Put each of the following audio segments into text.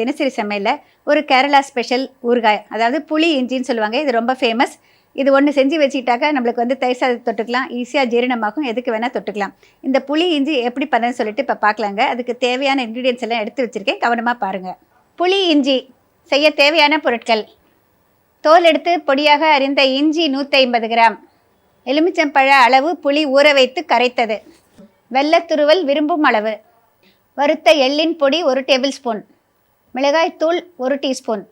தினசரி சமையலில் ஒரு கேரளா ஸ்பெஷல் ஊறுகாய் அதாவது புளி இஞ்சின்னு சொல்லுவாங்க. இது ரொம்ப ஃபேமஸ் இது ஒன்று செஞ்சு வச்சுக்கிட்டாக்கா நம்மளுக்கு வந்து தயிர் சாதத்தை தொட்டுக்கலாம். ஈஸியாக ஜீரணமாகும். எதுக்கு வேணால் தொட்டுக்கலாம். இந்த புளி இஞ்சி எப்படி பண்ணுன்னு சொல்லிட்டு இப்போ பார்க்கலாங்க அதுக்கு தேவையான இன்க்ரீடியன்ஸ் எல்லாம் எடுத்து வச்சுருக்கேன். கவனமாக பாருங்கள் புளி இஞ்சி செய்ய தேவையான பொருட்கள். தோல் எடுத்து பொடியாக அரிந்த இஞ்சி நூற்றி ஐம்பது கிராம். எலுமிச்சம்பழ அளவு புளி ஊற வைத்து கரைத்தது. வெள்ளத்துருவல் விரும்பும் அளவு. வறுத்த எள்ளின் பொடி ஒரு டேபிள் ஸ்பூன். மிளகாய்த்தூள் ஒரு டீஸ்பூன்.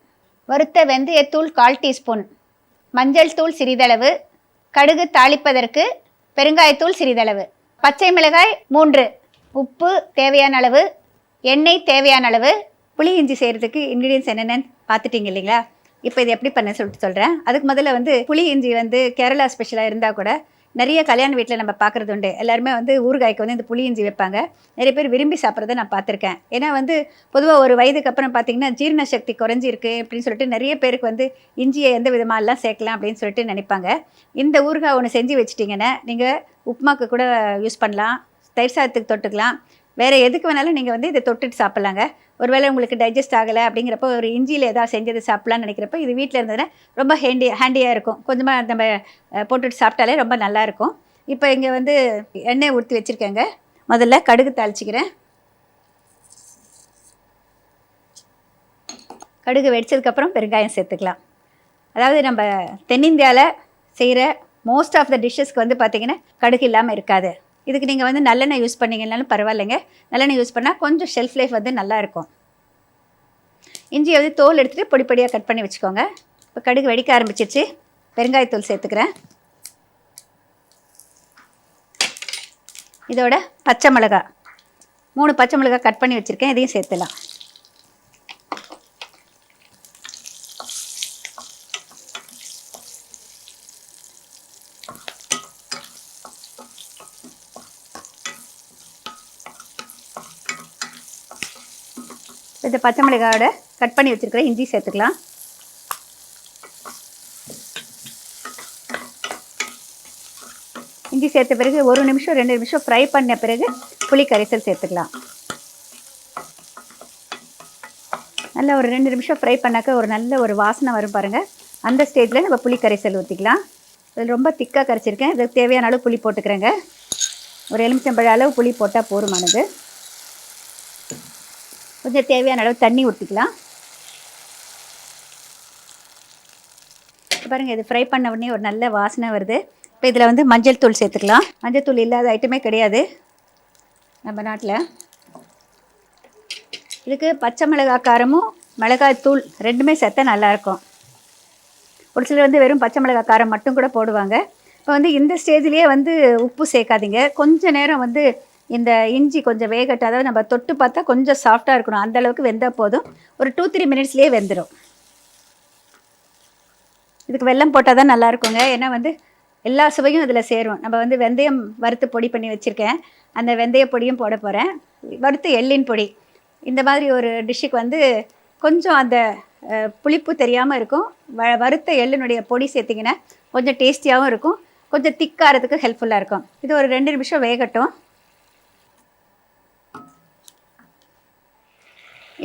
வறுத்த வெந்தயத்தூள் கால் டீஸ்பூன். மஞ்சள் தூள் சிறிதளவு. கடுகு தாளிப்பதற்கு பெருங்காயத்தூள் சிறிதளவு. பச்சை மிளகாய் மூன்று. உப்பு தேவையான அளவு. எண்ணெய் தேவையான அளவு. புளி இஞ்சி செய்கிறதுக்கு இன்க்ரீடியன்ஸ் என்னென்னு பார்த்துட்டீங்க இல்லைங்களா? இப்போ இது எப்படி பண்ண சொல்லிட்டு சொல்கிறேன் அதுக்கு முதல்ல வந்து புளி இஞ்சி வந்து கேரளா ஸ்பெஷலாக இருந்தால் கூட நிறைய கல்யாண வீட்டில் நம்ம பார்க்குறது உண்டு. எல்லாருமே வந்து ஊறுகாய்க்கு வந்து இந்த புளி இஞ்சி வைப்பாங்க. நிறைய பேர் விரும்பி சாப்பிட்றத நான் பார்த்துருக்கேன். ஏன்னா வந்து பொதுவாக ஒரு வயதுக்கு அப்புறம் பார்த்தீங்கன்னா ஜீரண சக்தி குறைஞ்சிருக்கு அப்படின்னு சொல்லிட்டு நிறைய பேருக்கு வந்து இஞ்சியை எந்த விதமாகலாம் சேர்க்கலாம் அப்படின்னு சொல்லிட்டு நினைப்பாங்க. இந்த ஊறுகாய் ஒன்று செஞ்சு வச்சிட்டிங்கன்னா நீங்கள் உப்புமாக்கு கூட யூஸ் பண்ணலாம். தயிர் சாதத்துக்கு தொட்டுக்கலாம். வேறு எதுக்கு வேணாலும் நீங்கள் வந்து இதை தொட்டுட்டு சாப்பிட்லாங்க. ஒருவேளை உங்களுக்கு டைஜஸ்ட் ஆகலை அப்படிங்கிறப்ப ஒரு இஞ்சியில் ஏதாவது செஞ்சது சாப்பிட்லான்னு நினைக்கிறப்ப இது வீட்டில் இருந்ததுன்னா ரொம்ப ஹேண்டி ஹேண்டியாக இருக்கும். கொஞ்சமாக நம்ம போட்டுட்டு சாப்பிட்டாலே ரொம்ப நல்லா இருக்கும். இப்போ இங்கே வந்து எண்ணெய் ஊற்றி வச்சுருக்கேங்க. முதல்ல கடுகு தாளிச்சிக்கிறேன். கடுகு வெடிச்சதுக்கப்புறம் பெருங்காயம் சேர்த்துக்கலாம். அதாவது நம்ம தென்னிந்தியாவில் செய்கிற மோஸ்ட் ஆஃப் த டிஷ்ஷஸ்க்கு வந்து பார்த்திங்கன்னா கடுகு இல்லாமல் இருக்காது. இதுக்கு நீங்கள் வந்து நல்லெண்ணெய் யூஸ் பண்ணீங்கன்னாலும் பரவாயில்லைங்க. நல்லெண்ணெய் யூஸ் பண்ணால் கொஞ்சம் ஷெல்ஃப் லைஃப் வந்து நல்லா இருக்கும். இஞ்சியை வந்து தோல் எடுத்துகிட்டு பொடி பொடியாக கட் பண்ணி வச்சுக்கோங்க. இப்போ கடுகு வெடிக்க ஆரம்பிச்சிருச்சு. பெருங்காயத்தூள் சேர்த்துக்கிறேன். இதோட பச்சை மிளகாய். மூணு பச்சை மிளகா கட் பண்ணி வச்சுருக்கேன். இதையும் சேர்த்துலாம் இந்த பச்சை மிளகாயோட கட் பண்ணி வச்சுருக்கிற இஞ்சி சேர்த்துக்கலாம். இஞ்சி சேர்த்த பிறகு ஒரு நிமிஷம் ரெண்டு நிமிஷம் ஃப்ரை பண்ண பிறகு புளி கரைசல் சேர்த்துக்கலாம். நல்லா ஒரு ரெண்டு நிமிஷம் ஃப்ரை பண்ணாக்க ஒரு நல்ல ஒரு வாசனை வரும் பாருங்கள் அந்த ஸ்டேஜில் நம்ம புளி கரைசல் ஊற்றிக்கலாம் இதில் ரொம்ப திக்காக கரைச்சிருக்கேன். இதுக்கு தேவையான அளவு புளி போட்டுக்கிறேங்க. ஒரு எலுமிச்சம்பழ அளவு புளி போட்டால் போதுமானது. கொஞ்சம் தேவையான அளவு தண்ணி ஊற்றிக்கலாம் பாருங்கள் இது ஃப்ரை பண்ண உடனே ஒரு நல்ல வாசனை வருது. இப்போ இதில் வந்து மஞ்சள் தூள் சேர்த்துக்கலாம். மஞ்சள் தூள் இல்லாத ஐட்டமே கிடையாது. நம்ம நாட்டில். இதுக்கு பச்சை மிளகாய் காரமும் மிளகாய் தூள் ரெண்டுமே சேர்த்தா நல்லாயிருக்கும் ஒரு சிலர் வந்து வெறும் பச்சை மிளகாய் காரம் மட்டும் கூட போடுவாங்க. இப்போ வந்து இந்த ஸ்டேஜ்லேயே வந்து உப்பு சேர்க்காதீங்க. கொஞ்சம் நேரம் வந்து இந்த இஞ்சி கொஞ்சம் வேகட்டு அதாவது நம்ம தொட்டு பார்த்தா கொஞ்சம் சாஃப்டாக இருக்கணும். அந்த அளவுக்கு வெந்தால் போதும். ஒரு டூ த்ரீ மினிட்ஸ்லேயே வெந்துடும் இதுக்கு வெல்லம் போட்டால் தான் நல்லா இருக்குங்க. ஏன்னா வந்து எல்லா சுவையும் இதில் சேரும். நம்ம வந்து வெந்தயம் வறுத்து பொடி பண்ணி வச்சுருக்கேன். அந்த வெந்தய பொடியும் போட போகிறேன் வறுத்து எள்ளின் பொடி. இந்த மாதிரி ஒரு டிஷ்ஷுக்கு வந்து கொஞ்சம் அந்த புளிப்பு தெரியாமல் இருக்கும். வ வறுத்த எள்ளினுடைய பொடி சேர்த்திங்கன்னா கொஞ்சம் டேஸ்டியாகவும் இருக்கும். கொஞ்சம் திக்காகிறதுக்கு ஹெல்ப்ஃபுல்லாக இருக்கும். இது ஒரு ரெண்டு நிமிஷம் வேகட்டும்.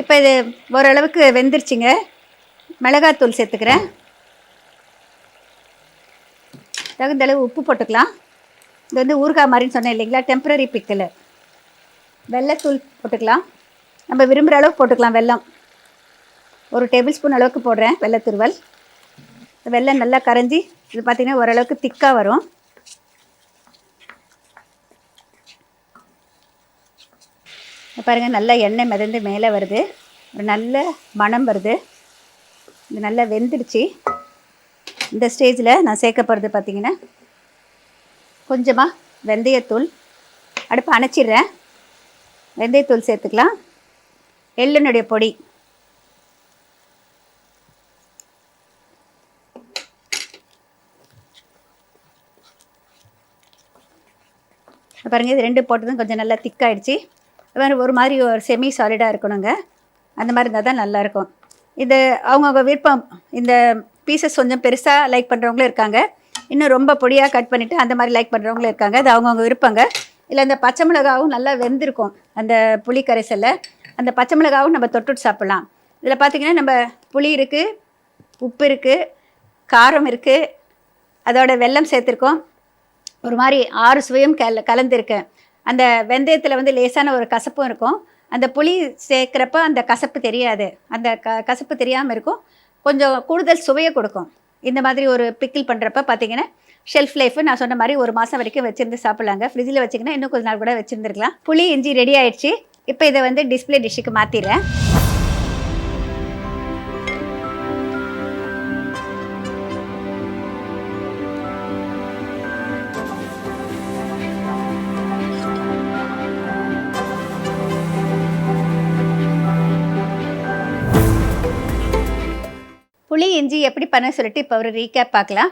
இப்போ இது ஓரளவுக்கு வெந்துருச்சுங்க. மிளகாத்தூள் சேர்த்துக்கிறேன். தகுந்த அளவு உப்பு போட்டுக்கலாம். இது வந்து ஊறுகாய் மாதிரின்னு சொன்னேன் இல்லைங்களா? டெம்பரரி பிக்கல் வெள்ளைத்தூள் போட்டுக்கலாம். நம்ம விரும்புகிற அளவுக்கு போட்டுக்கலாம் வெல்லம். ஒரு டேபிள் ஸ்பூன் அளவுக்கு போடுறேன் வெள்ளத்துருவல் வெள்ளம் நல்லா கரைஞ்சி இது பார்த்திங்கன்னா ஓரளவுக்கு திக்காக வரும். பாருங்கள் நல்லா எண்ணெய் மிதந்து மேலே வருது. ஒரு நல்ல மணம் வருது. இது நல்லா வெந்துடுச்சு. இந்த ஸ்டேஜில் நான் சேர்க்க போகிறது பார்த்தீங்கன்னா கொஞ்சமாக வெந்தயத்தூள் அடுப்பு அணைச்சிடுறேன். வெந்தயத்தூள் சேர்த்துக்கலாம். எள்ளுனுடைய பொடி. பாருங்கள் இது ரெண்டு போட்டதும் கொஞ்சம் நல்லா திக்காயிடுச்சு வேறு ஒரு மாதிரி ஒரு செமி சாலிடாக இருக்கணுங்க. அந்த மாதிரி இருந்தால் தான் நல்லாயிருக்கும் இது அவங்கவுங்க விருப்பம். இந்த பீசஸ் கொஞ்சம் பெருசாக லைக் பண்ணுறவங்களும் இருக்காங்க. இன்னும் ரொம்ப பொடியாக கட் பண்ணிவிட்டு அந்த மாதிரி லைக் பண்ணுறவங்களும் இருக்காங்க. அது அவங்கவுங்க விருப்பங்க. இல்லை அந்த பச்சை மிளகாவும் நல்லா வெந்திருக்கும். அந்த புளி கரைசலில். அந்த பச்சை மிளகாவும் நம்ம தொட்டுட்டு சாப்பிட்லாம். இதில் பார்த்தீங்கன்னா நம்ம புளி இருக்குது உப்பு இருக்குது காரம் இருக்குது அதோட வெல்லம் சேர்த்துருக்கோம். ஒரு மாதிரி ஆறு சுவையும் கல கலந்துருக்கேன் அந்த வெந்தயத்தில் வந்து லேசான ஒரு கசப்பும் இருக்கும். அந்த புளி சேர்க்குறப்ப அந்த கசப்பு தெரியாது. அந்த க கசப்பு தெரியாமல் இருக்கும். கொஞ்சம் கூடுதல் சுவையை கொடுக்கும். இந்த மாதிரி ஒரு பிக்கிள் பண்ணுறப்ப பார்த்தீங்கன்னா ஷெல்ஃப் லைஃப் நான் சொன்ன மாதிரி ஒரு மாதம் வரைக்கும் வச்சுருந்து சாப்பிட்லாங்க. ஃப்ரிட்ஜில் வச்சிங்கன்னா இன்னும் கொஞ்ச நாள் கூட வச்சுருந்துருக்கலாம். புளி இஞ்சி ரெடி ஆயிடுச்சு. இப்போ இதை வந்து டிஸ்ப்ளே டிஷ்ஷுக்கு மாற்றிடுறேன் புளி இஞ்சி எப்படி பண்ண சொல்லிட்டு இப்போ ஒரு ரீகேப் பார்க்கலாம்.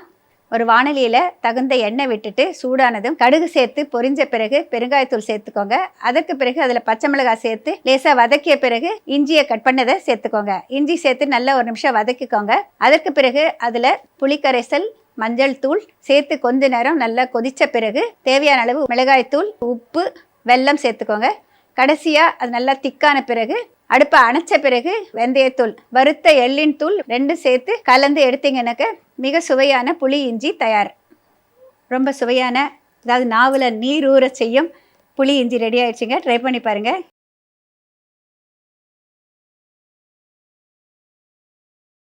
ஒரு வானலியில் தகுந்த எண்ணெய் விட்டுட்டு சூடானதும் கடுகு சேர்த்து பொரிஞ்ச பிறகு பெருங்காயத்தூள் சேர்த்துக்கோங்க. அதற்கு பிறகு அதில் பச்சை மிளகாய் சேர்த்து லேசாக வதக்கிய பிறகு இஞ்சியை கட் பண்ணதை சேர்த்துக்கோங்க. இஞ்சி சேர்த்து நல்லா ஒரு நிமிஷம் வதக்கிக்கோங்க. அதற்கு பிறகு அதில் புளிக்கரைசல் மஞ்சள் தூள் சேர்த்து கொஞ்ச நேரம் நல்லா கொதித்த பிறகு தேவையான அளவு மிளகாய்த்தூள் உப்பு வெல்லம் சேர்த்துக்கோங்க. கடைசியாக அது நல்லா திக்கான பிறகு அடுப்பை அணைச்ச பிறகு வெந்தயத்தூள் வறுத்த எள்ளின் தூள் ரெண்டும் சேர்த்து கலந்து எடுத்தீங்கன்னாக்க மிக சுவையான புளி இஞ்சி தயார். ரொம்ப சுவையான அதாவது நாவில் நீர் ஊற செய்யும் புளி இஞ்சி ரெடி ஆயிடுச்சுங்க. ட்ரை பண்ணி பாருங்கள்